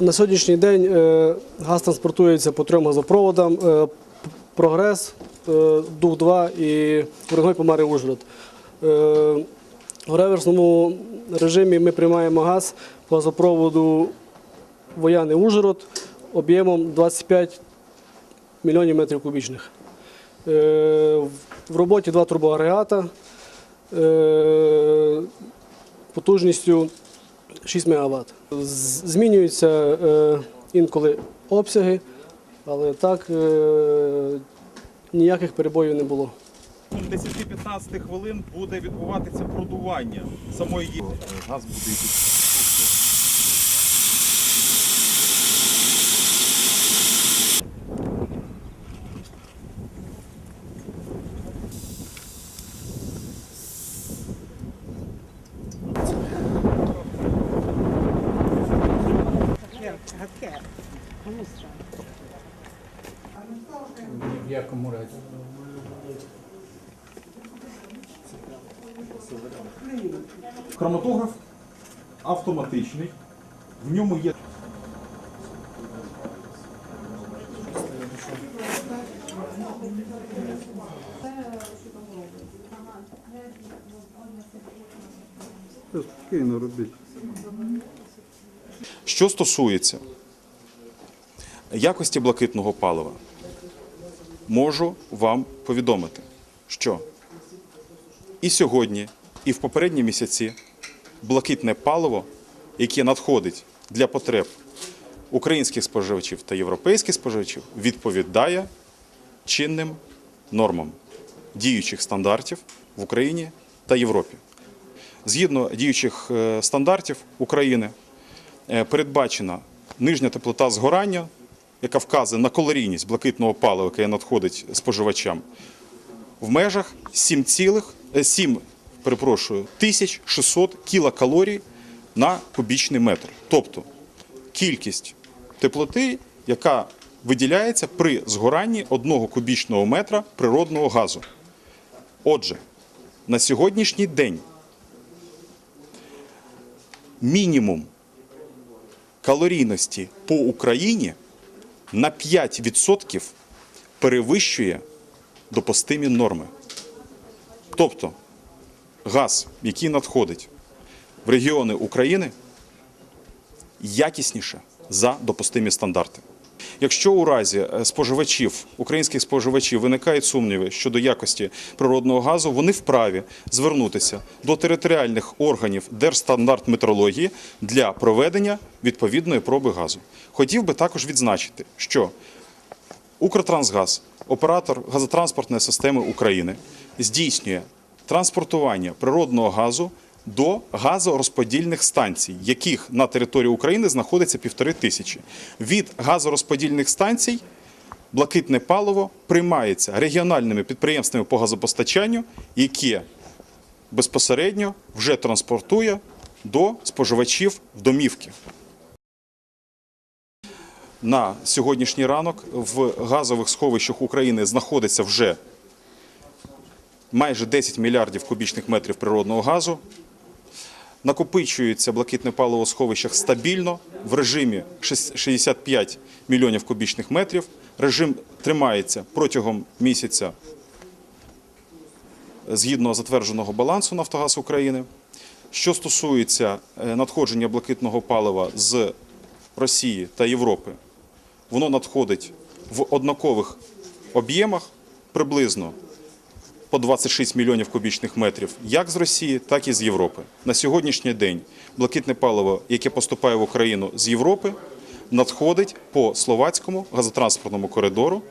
На сьогоднішній день е, газ транспортується по трьом газопроводам: е, Прогрес, е, Дух-2 і Воронной Помари Ужгород. В реверсному режимі ми приймаємо газ по газопроводу Вояни Ужгород об'ємом 25 мільйонів метрів кубічних. В роботі два турбоагрегата потужністю 6 МВт. Змінюються е, інколи обсяги, але так е, ніяких перебоїв не було. Протягом 10-15 хвилин буде відбуватися продування самої їжі. Газ буде йти. В якому разі? Хроматограф автоматичний. В ньому є Що стосується якості блакитного палива, можу вам повідомити, що і сьогодні, і в попередні місяці блакитне паливо, яке надходить для потреб українських споживачів та європейських споживачів, відповідає чинним нормам діючих стандартів в Україні та Європі. Згідно діючих е, стандартів України, е, передбачена нижня теплота згорання, яка вказує на калорійність блакитного палива, яке надходить споживачам, в межах 7, цілих, е, 7 перепрошую, 1600 кілокалорій на кубічний метр. Тобто кількість теплоти, яка виділяється при згоранні одного кубічного метра природного газу. Отже, на сьогоднішній день мінімум калорійності по Україні на 5% перевищує допустимі норми. Тобто газ, який надходить в регіони України, якісніше за допустимі стандарти. Якщо у разі е, споживачів, українських споживачів виникають сумніви щодо якості природного газу, вони вправі звернутися до територіальних органів Держстандартметрології для проведення відповідної проби газу. Хотів би також відзначити, що Укртрансгаз, оператор газотранспортної системи України, здійснює транспортування природного газу до газорозподільних станцій, яких на території України знаходиться півтори тисячі. Від газорозподільних станцій блакитне паливо приймається регіональними підприємствами по газопостачанню, які безпосередньо вже транспортує до споживачів домівки. На сьогоднішній ранок в газових сховищах України знаходиться вже майже 10 мільярдів кубічних метрів природного газу. Накопичується блакитне паливо в сховищах стабільно в режимі шість- 65 мільйонів кубічних метрів. Режим тримається протягом місяця згідно затвердженого балансу Нафтогаз України. Що стосується е, надходження блакитного палива з Росії та Європи, воно надходить в однакових об'ємах приблизно по 26 мільйонів кубічних метрів, як з Росії, так і з Європи. На сьогоднішній день блакитне паливо, яке поступає в Україну з Європи, надходить по словацькому газотранспортному коридору.